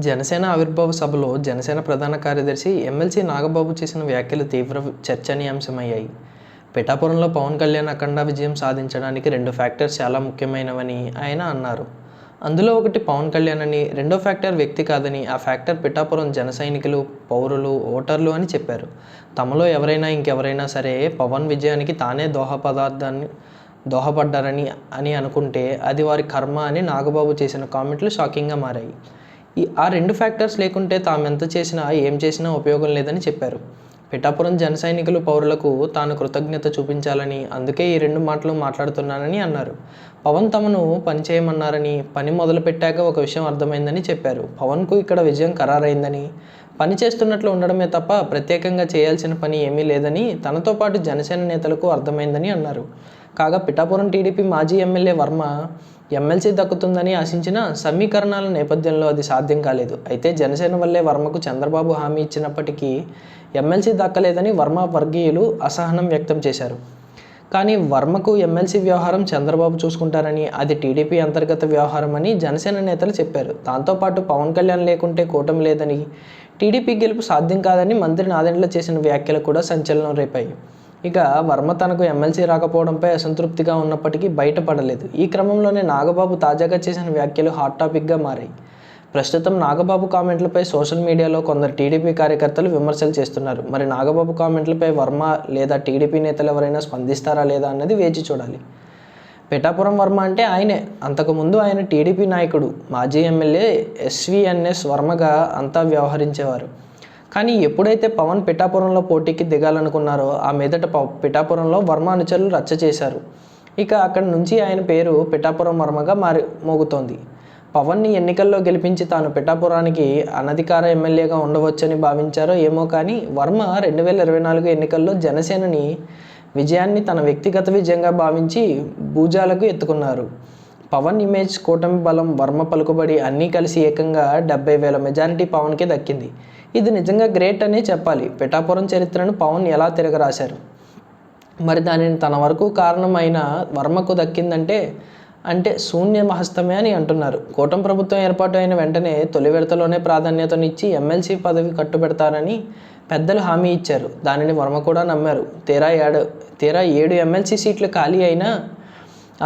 జనసేన ఆవిర్భావ సభలో జనసేన ప్రధాన కార్యదర్శి ఎమ్మెల్సీ నాగబాబు చేసిన వ్యాఖ్యలు తీవ్ర చర్చనీయాంశమయ్యాయి. పిఠాపురంలో పవన్ కళ్యాణ్ అఖండ విజయం సాధించడానికి రెండు ఫ్యాక్టర్స్ చాలా ముఖ్యమైనవని ఆయన అన్నారు. అందులో ఒకటి పవన్ కళ్యాణ్ అని రెండో ఫ్యాక్టర్ వ్యక్తి కాదని ఆ ఫ్యాక్టర్ పిఠాపురం జన సైనికులు పౌరులు ఓటర్లు అని చెప్పారు. తమలో ఎవరైనా ఇంకెవరైనా సరే పవన్ విజయానికి తానే దోహ పదార్థాన్ని దోహపడ్డారని అని అనుకుంటే అది వారి కర్మ అని నాగబాబు చేసిన కామెంట్లు షాకింగ్గా మారాయి. ఈ ఆ రెండు ఫ్యాక్టర్స్ లేకుంటే తాము ఎంత చేసినా ఏం చేసినా ఉపయోగం లేదని చెప్పారు. పిఠాపురం జన సైనికులు పౌరులకు తాను కృతజ్ఞత చూపించాలని అందుకే ఈ రెండు మాటలు మాట్లాడుతున్నానని అన్నారు. పవన్ తమను పని చేయమన్నారని పని మొదలుపెట్టాక ఒక విషయం అర్థమైందని చెప్పారు. పవన్కు ఇక్కడ విజయం ఖరారైందని. పని చేస్తున్నట్లు ఉండడమే తప్ప ప్రత్యేకంగా చేయాల్సిన పని ఏమీ లేదని తనతో పాటు జనసేన నేతలకు అర్థమైందని అన్నారు. కాగా పిఠాపురం టీడీపీ మాజీ ఎమ్మెల్యే వర్మ ఎమ్మెల్సీ దక్కుతుందని ఆశించిన సమీకరణాల నేపథ్యంలో అది సాధ్యం కాలేదు. అయితే జనసేన వల్లే వర్మకు చంద్రబాబు హామీ ఇచ్చినప్పటికీ ఎమ్మెల్సీ దక్కలేదని వర్మ వర్గీయులు అసహనం వ్యక్తం చేశారు. కానీ వర్మకు ఎమ్మెల్సీ వ్యవహారం చంద్రబాబు చూసుకుంటారని అది టీడీపీ అంతర్గత వ్యవహారం అని జనసేన నేతలు చెప్పారు. దాంతోపాటు పవన్ కళ్యాణ్ లేకుంటే కూటమి లేదని టీడీపీ గెలుపు సాధ్యం కాదని మంత్రి నాదెండ్ల చేసిన వ్యాఖ్యలు కూడా సంచలనం రేపాయి. ఇక వర్మ తనకు ఎమ్మెల్సీ రాకపోవడంపై అసంతృప్తిగా ఉన్నప్పటికీ బయటపడలేదు. ఈ క్రమంలోనే నాగబాబు తాజాగా చేసిన వ్యాఖ్యలు హాట్ టాపిక్గా మారాయి. ప్రస్తుతం నాగబాబు కామెంట్లపై సోషల్ మీడియాలో కొందరు టీడీపీ కార్యకర్తలు విమర్శలు చేస్తున్నారు. మరి నాగబాబు కామెంట్లపై వర్మ లేదా టీడీపీ నేతలు ఎవరైనా స్పందిస్తారా లేదా అన్నది వేచి చూడాలి. పిఠాపురం వర్మ అంటే ఆయనే. అంతకుముందు ఆయన టీడీపీ నాయకుడు. మాజీ ఎమ్మెల్యే ఎస్విఎన్ఎస్ వర్మగా అంతా వ్యవహరించేవారు. కానీ ఎప్పుడైతే పవన్ పిఠాపురంలో పోటీకి దిగాలనుకున్నారో ఆ మీదట పిఠాపురంలో వర్మ అనుచరులు రచ్చ చేశారు. ఇక అక్కడి నుంచి ఆయన పేరు పిఠాపురం వర్మగా మారి మోగుతోంది. పవన్ని ఎన్నికల్లో గెలిపించి తాను పిఠాపురానికి అనధికార ఎమ్మెల్యేగా ఉండవచ్చని భావించారో ఏమో కానీ వర్మ రెండు వేల ఇరవై నాలుగు ఎన్నికల్లో జనసేనని విజయాన్ని తన వ్యక్తిగత విజయంగా భావించి భూజాలకు ఎత్తుకున్నారు. పవన్ ఇమేజ్ కూటమి బలం వర్మ పలుకుబడి అన్నీ కలిసి ఏకంగా డెబ్బై వేల మెజారిటీ పవన్కి దక్కింది. ఇది నిజంగా గ్రేట్ అనే చెప్పాలి. పిఠాపురం చరిత్రను పవన్ ఎలా తిరగరాశారు? మరి దానిని తన వరకు కారణమైన వర్మకు దక్కిందంటే అంటే శూన్య మహస్తమే అని అంటున్నారు. కూటమి ప్రభుత్వం ఏర్పాటు అయిన వెంటనే తొలి విడతలోనే ప్రాధాన్యతనిచ్చి ఎమ్మెల్సీ పదవి కట్టుబెడతారని పెద్దలు హామీ ఇచ్చారు. దానిని వర్మ కూడా నమ్మారు. తీరా ఏడు తీరా ఏడు ఎమ్మెల్సీ సీట్లు ఖాళీ అయినా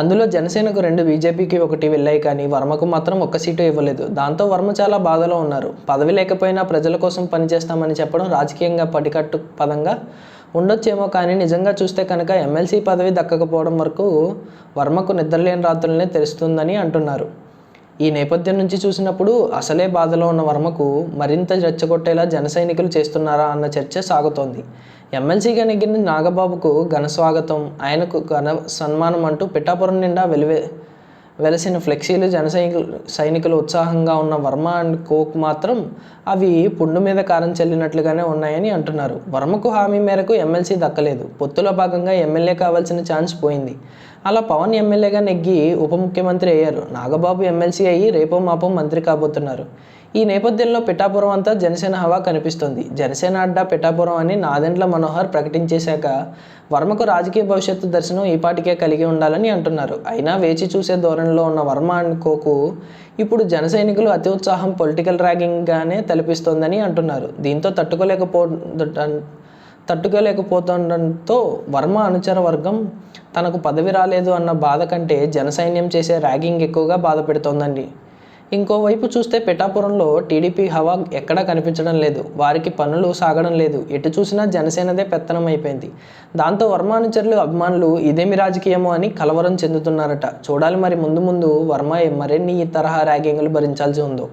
అందులో జనసేనకు రెండు బీజేపీకి ఒకటి వెళ్ళాయి కానీ వర్మకు మాత్రం ఒక్క సీటు ఇవ్వలేదు. దాంతో వర్మ చాలా బాధలో ఉన్నారు. పదవి లేకపోయినా ప్రజల కోసం పనిచేస్తామని చెప్పడం రాజకీయంగా పడికట్టు పదంగా ఉండొచ్చేమో కానీ నిజంగా చూస్తే కనుక ఎమ్మెల్సీ పదవి దక్కకపోవడం వరకు వర్మకు నిద్రలేని రాత్రులనే తెలుస్తుందని అంటున్నారు. ఈ నేపథ్యం నుంచి చూసినప్పుడు అసలే బాధలో ఉన్న వర్మకు మరింత రెచ్చగొట్టేలా జన సైనికులు చేస్తున్నారా అన్న చర్చ సాగుతోంది. ఎమ్మెల్సీగా నెగ్గిన నాగబాబుకు ఘన స్వాగతం. ఆయనకు ఘన సన్మానం అంటూ పిఠాపురం నిండా వెలివే వెలసిన ఫ్లెక్సీలు జన సైనికులు ఉత్సాహంగా ఉన్న వర్మ అండ్ కోక్ మాత్రం అవి పుండు మీద కారం చెల్లినట్లుగానే ఉన్నాయని అంటున్నారు. వర్మకు హామీ మేరకు ఎమ్మెల్సీ దక్కలేదు. పొత్తులో భాగంగా ఎమ్మెల్యే కావాల్సిన ఛాన్స్ పోయింది. అలా పవన్ ఎమ్మెల్యేగా నెగ్గి ఉప ముఖ్యమంత్రి అయ్యారు. నాగబాబు ఎమ్మెల్సీ అయ్యి రేపో మాపో మంత్రి కాబోతున్నారు. ఈ నేపథ్యంలో పిఠాపురం అంతా జనసేన హవా కనిపిస్తోంది. జనసేన అడ్డా పిఠాపురం అని నాదెండ్ల మనోహర్ ప్రకటించేశాక వర్మకు రాజకీయ భవిష్యత్తు దర్శనం ఈపాటికే కలిగి ఉండాలని అంటున్నారు. అయినా వేచి చూసే ధోరణిలో ఉన్న వర్మ అనుకోకు ఇప్పుడు జన సైనికులు అతి ఉత్సాహం పొలిటికల్ ర్యాగింగ్గానే తలపిస్తోందని అంటున్నారు. దీంతో తట్టుకోలేకపో తట్టుకోలేకపోతుండటంతో వర్మ అనుచర వర్గం తనకు పదవి రాలేదు అన్న బాధ కంటే జనసైన్యం చేసే ర్యాగింగ్ ఎక్కువగా బాధ పెడుతోందండి. ఇంకోవైపు చూస్తే పిఠాపురంలో టీడీపీ హవా ఎక్కడా కనిపించడం లేదు. వారికి పనులు సాగడం లేదు. ఎటు చూసినా జనసేనదే పెత్తనం అయిపోయింది దాంతో వర్మానుచరులు అభిమానులు ఇదేమి రాజకీయమో అని కలవరం చెందుతున్నారట. చూడాలి మరి ముందు ముందు వర్మ మరిన్ని ఈ తరహా ర్యాగింగ్లు భరించాల్సి ఉందో.